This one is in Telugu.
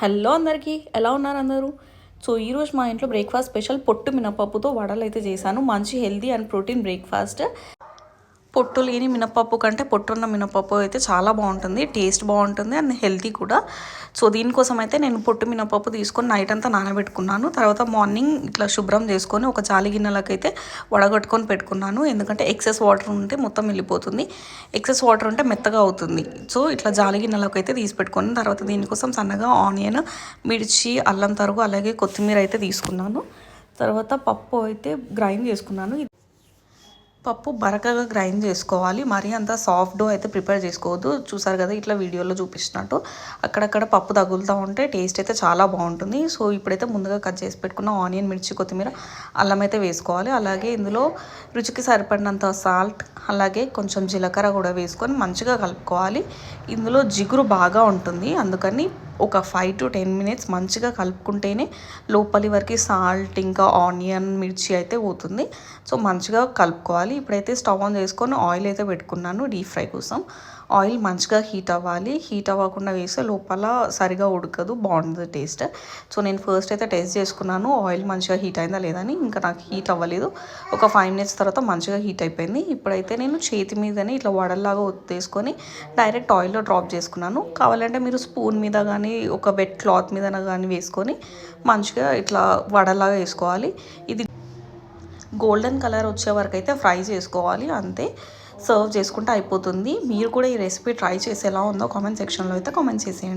హలో అందరికీ ఎలా ఉన్నారు అందరూ? సో ఈరోజు మా ఇంట్లో బ్రేక్ఫాస్ట్ స్పెషల్ పొట్టు మినపప్పుతో వడలు అయితే చేశాను. మంచి హెల్దీ అండ్ ప్రోటీన్ బ్రేక్ఫాస్ట్ పొట్టు లేని మినపప్పు కంటే పొట్టున్న మినపప్పు అయితే చాలా బాగుంటుంది టేస్ట్ బాగుంటుంది అండ్ హెల్తీ కూడా. సో దీనికోసం అయితే నేను పొట్టు మినపప్పు తీసుకొని నైట్ అంతా నానబెట్టుకున్నాను. తర్వాత మార్నింగ్ ఇట్లా శుభ్రం చేసుకొని ఒక జాలి గిన్నెలకైతే వడగట్టుకొని పెట్టుకున్నాను. ఎందుకంటే ఎక్సెస్ వాటర్ ఉంటే మొత్తం వెళ్ళిపోతుంది. ఎక్సెస్ వాటర్ ఉంటే మెత్తగా అవుతుంది. సో ఇట్లా జాలి గిన్నెలకు అయితే తీసి పెట్టుకొని తర్వాత దీనికోసం సన్నగా ఆనియన్ మిర్చి అల్లం తరుగు అలాగే కొత్తిమీర అయితే తీసుకున్నాను. తర్వాత పప్పు అయితే గ్రైండ్ చేసుకున్నాను. పప్పు బరకగా గ్రైండ్ చేసుకోవాలి. మరీ అంత సాఫ్ట్ అయితే ప్రిపేర్ చేసుకోవద్దు. చూసారు కదా ఇట్లా వీడియోలో చూపిస్తున్నట్టు అక్కడక్కడ పప్పు తగులుతూ ఉంటే టేస్ట్ అయితే చాలా బాగుంటుంది. సో ఇప్పుడైతే ముందుగా కట్ చేసి పెట్టుకున్న ఆనియన్ మిర్చి కొత్తిమీర అల్లం అయితే వేసుకోవాలి. అలాగే ఇందులో రుచికి సరిపడినంత సాల్ట్ అలాగే కొంచెం జీలకర్ర కూడా వేసుకొని మంచిగా కలుపుకోవాలి. ఇందులో జిగురు బాగా ఉంటుంది. అందుకని ఒక ఫైవ్ టు టెన్ మినిట్స్ మంచిగా కలుపుకుంటేనే లోపలి వరకు సాల్ట్ ఇంకా ఆనియన్ మిర్చి అయితే పోతుంది. సో మంచిగా కలుపుకోవాలి. ఇప్పుడైతే స్టవ్ ఆన్ చేసుకొని ఆయిల్ అయితే పెట్టుకున్నాను డీప్ ఫ్రై కోసం. ఆయిల్ మంచిగా హీట్ అవ్వాలి. హీట్ అవ్వకుండా వేస్తే లోపల సరిగా ఉడకదు బాగుంటుంది టేస్ట్ సో నేను ఫస్ట్ అయితే టేస్ట్ చేసుకున్నాను. ఆయిల్ మంచిగా హీట్ అయిందా లేదని ఇంకా నాకు హీట్ అవ్వలేదు. ఒక ఫైవ్ మినిట్స్ తర్వాత మంచిగా హీట్ అయిపోయింది. ఇప్పుడైతే నేను చేతి మీదనే ఇట్లా వడల్లాగా ఒత్తేసుకొని డైరెక్ట్ ఆయిల్లో డ్రాప్ చేసుకున్నాను. కావాలంటే మీరు స్పూన్ మీద కానీ ఒక వెట్ క్లాత్ మీద కానీ వేసుకొని మంచిగా ఇట్లా వడలాగా వేసుకోవాలి. ఇది గోల్డెన్ కలర్ వచ్చే వరకు అయితే ఫ్రై చేసుకోవాలి అంతే. సర్వ్ చేసుకుంటే అయిపోతుంది. మీరు కూడా ఈ రెసిపీ ట్రై చేసి ఎలా ఉందో కామెంట్ సెక్షన్లో అయితే కామెంట్ చేసేయండి.